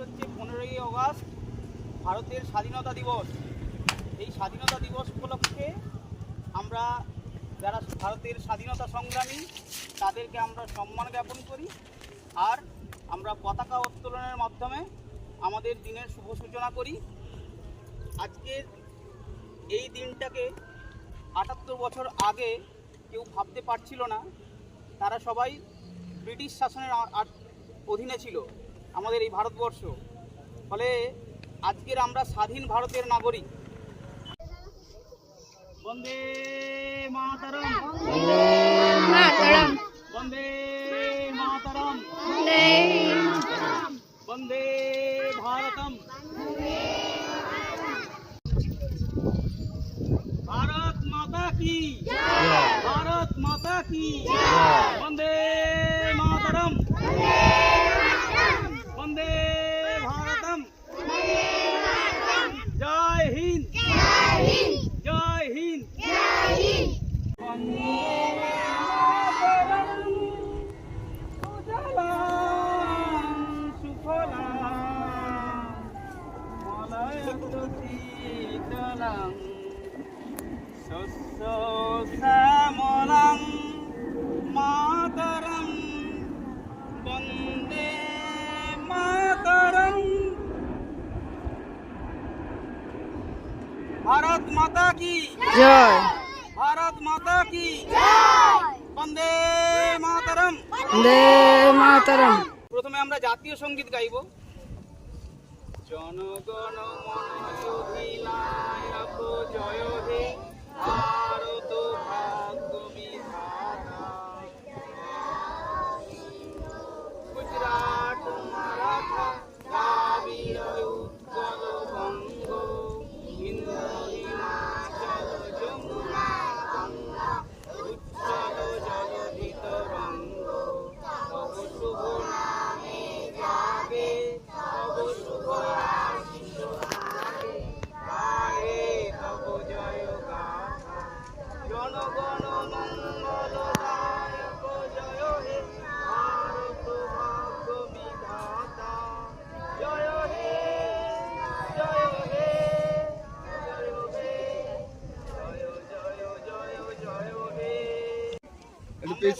হচ্ছে পনেরোই আগস্ট ভারতের স্বাধীনতা দিবস। এই স্বাধীনতা দিবস উপলক্ষে আমরা যারা ভারতের স্বাধীনতা সংগ্রামী, তাদেরকে আমরা সম্মান জ্ঞাপন করি। আর আমরা পতাকা উত্তোলনের মাধ্যমে আমাদের দিনের শুভ সূচনা করি। আজকের এই দিনটাকে আটাত্তর বছর আগে কেউ ভাবতে পারছিল না। তারা সবাই ব্রিটিশ শাসনের অধীনে ছিল। আমাদের এই ভারতবর্ষ। ফলে আজকের আমরা স্বাধীন ভারতের নাগরিক। বন্দে মাতারম। মাতরম। বন্দে মাতারম। বন্দে বন্দে ভারতম। ভারত মাতা কি? ভারত মাতা কি? বন্দে মাতারম বন্দে ভারতম জয় হিন্দ জয় হিন্দ বন্দে মাতরম সুজলাং সুফলাং মলয়ন্তু শীতলাং শস্য শ্যামলাং মাতরম বন্দে মাতরম ভারত মাতা কি জয় ভারত মাতা কি বন্দে মাতরম বন্দে মাতরম প্রথমে আমরা জাতীয় সংগীত গাইব। জনগণ মন জয় হে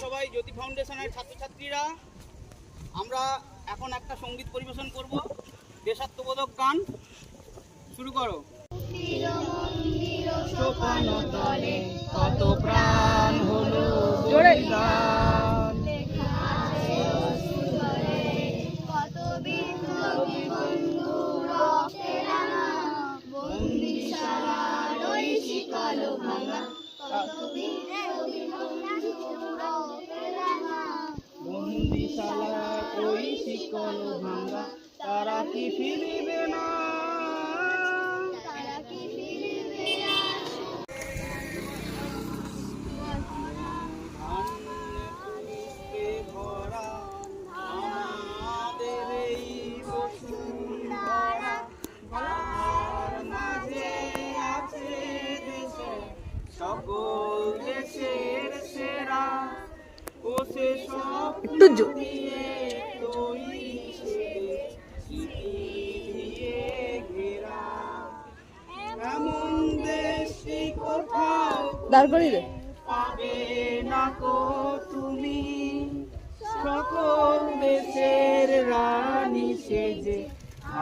সবাই জ্যোতি ফাউন্ডেশনের ছাত্রছাত্রীরা আমরা এখন একটা সংগীত পরিবেশন করব। দেশাত্মবোধক গান। শুরু করো। কত প্রাণ বন্দিশালা ওই শিকল ভাঙা। তারা কি ফিরিবে না? একটু দাঁড় করি রে পাবে না কো তুমি। সকল দেশের রানী সেজে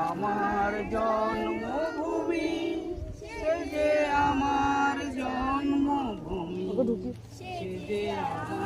আমার জন্মভূমি সেজে আমার জন্মভূমি সেজে আমার